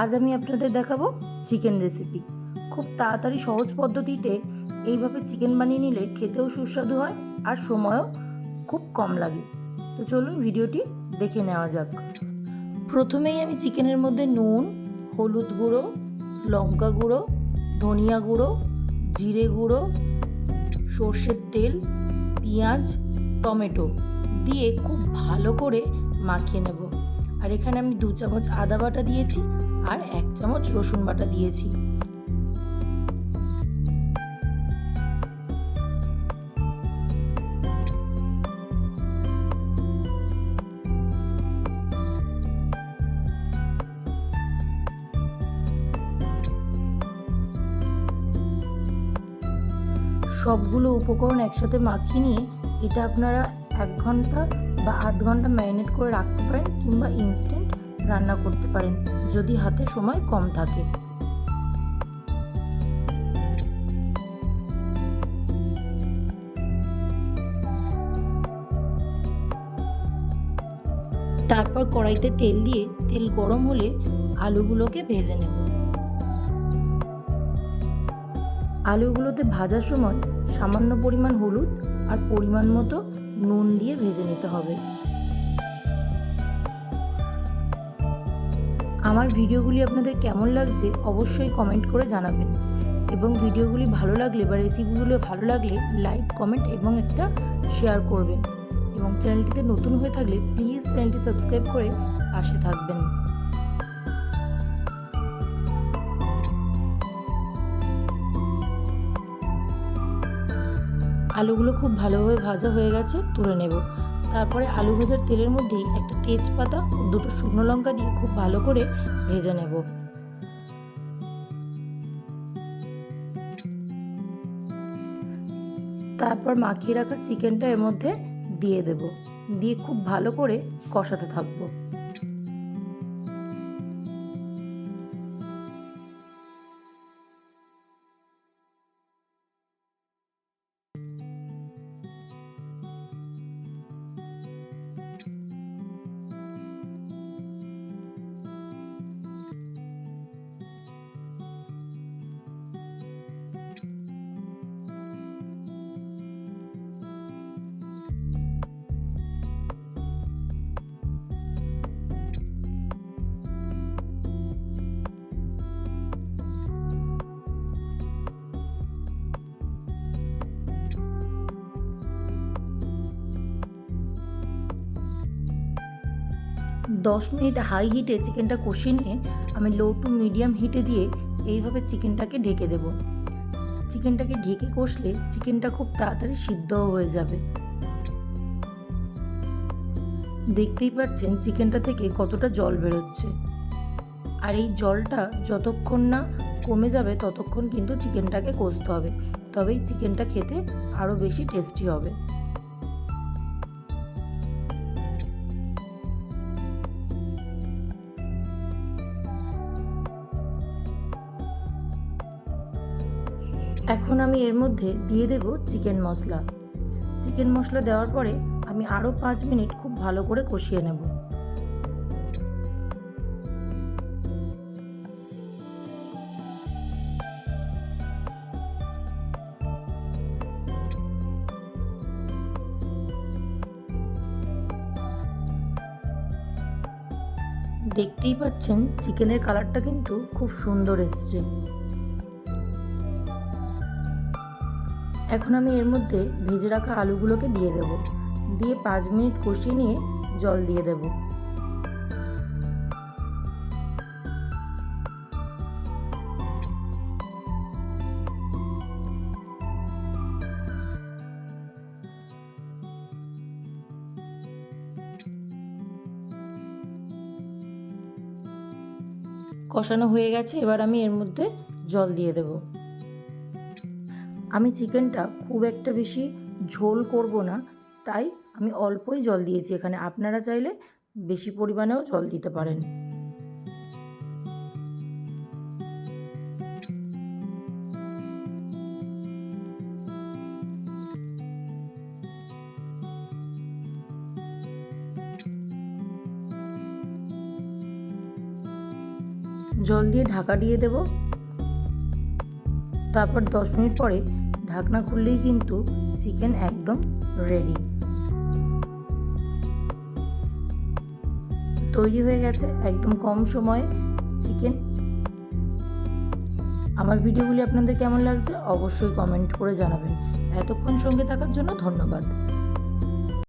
আজ আমি আপনাদের দেখাবো চিকেন রেসিপি খুব তাড়াতাড়ি সহজ পদ্ধতিতে এইভাবে চিকেন বানিয়ে নিলে খেতেও সুস্বাদু হয় আর সময়ও খুব কম লাগে। তো চলুন ভিডিওটি দেখে নেওয়া যাক। প্রথমেই আমি চিকেনের মধ্যে নুন, হলুদ গুঁড়ো, লঙ্কা গুঁড়ো, ধনিয়া গুঁড়ো, জিরে গুঁড়ো, সর্ষের তেল, পেঁয়াজ, টমেটো দিয়ে খুব ভালো করে মাখিয়ে নেব। আর এখানে আমি দু চামচ আদা বাটা দিয়েছি আর এক চামচ রসুন বাটা দিয়েছি। সবগুলো উপকরণ একসাথে মাখিয়ে নিয়ে এটা আপনারা এক ঘণ্টা বা আধ ঘণ্টা ম্যারিনেট করে রাখতে পারেন কিংবা ইনস্ট্যান্ট রান্না করতে পারেন, যদি হাতে সময় কম থাকে। তারপর কড়াইতে তেল দিয়ে, তেল গরম হলে আলুগুলোকে ভেজে নেব। আলুগুলোতে ভাজার সময় সামান্য পরিমাণ হলুদ আর পরিমাণ মতো নুন দিয়ে ভেজে নিতে হবে। আমার ভিডিওগুলি আপনাদের কেমন লাগছে অবশ্যই কমেন্ট করে জানাবেন। এবং ভিডিওগুলি ভালো লাগলে বা রেসিপিগুলো ভালো লাগলে লাইক, কমেন্ট এবং একটা শেয়ার করবেন। এবং চ্যানেলটিতে নতুন হয়ে থাকলে প্লিজ চ্যানেলটি সাবস্ক্রাইব করে পাশে থাকবেন। আলুগুলো খুব ভালোভাবে ভাজা হয়ে গেছে, তুলে নেব। তারপরে আলু ভাজার তেলের মধ্যেই একটা তেজপাতা ও দুটো শুকনো লঙ্কা দিয়ে খুব ভালো করে ভেজে নেব। তারপর মাখিয়ে রাখা চিকেনটা এর মধ্যে দিয়ে দেব। দিয়ে খুব ভালো করে কষাতে থাকব। দশ মিনিট হাই হিটে চিকেনটা কষিয়ে নিয়ে আমি লো টু মিডিয়াম হিটে দিয়ে এইভাবে চিকেনটাকে ঢেকে দেব। চিকেনটাকে ঢেকে কষলে চিকেনটা খুব তাড়াতাড়ি সিদ্ধও হয়ে যাবে। দেখতেই পাচ্ছেন চিকেনটা থেকে কতটা জল বেরোচ্ছে। আর এই জলটা যতক্ষণ না কমে যাবে ততক্ষণ কিন্তু চিকেনটাকে কষতে হবে। তবেই চিকেনটা খেতে আরও বেশি টেস্টি হবে। এখন আমি এর মধ্যে দিয়ে দেব চিকেন মশলা। চিকেন মশলা দেওয়ার পরে আমি আরও পাঁচ মিনিট খুব ভালো করে কষিয়ে নেব। দেখতেই পাচ্ছেন, চিকেনের কালারটা কিন্তু খুব সুন্দর এসছে। এখন আমি এর মধ্যে ভেজে রাখা আলুগুলোকে দিয়ে দেব। দিয়ে পাঁচ মিনিট কষিয়ে নিয়ে জল দিয়ে দেব। কষানো হয়ে গেছে, এবার আমি এর মধ্যে জল দিয়ে দেবো। আমি চিকেনটা খুব একটা বেশি ঝোল করব না, তাই আমি অল্পই জল দিয়েছি এখানে। আপনারা চাইলে বেশি পরিমাণেও জল দিতে পারেন। জল দিয়ে ঢাকা দিয়ে দেব। তারপর দশ মিনিট পরে ঢাকনা খুললেই কিন্তু চিকেন একদম রেডি তৈরি হয়ে গেছে একদম কম সময়ে চিকেন। আমার ভিডিওগুলি আপনাদের কেমন লাগছে অবশ্যই কমেন্ট করে জানাবেন। এতক্ষণ সঙ্গে থাকার জন্য ধন্যবাদ।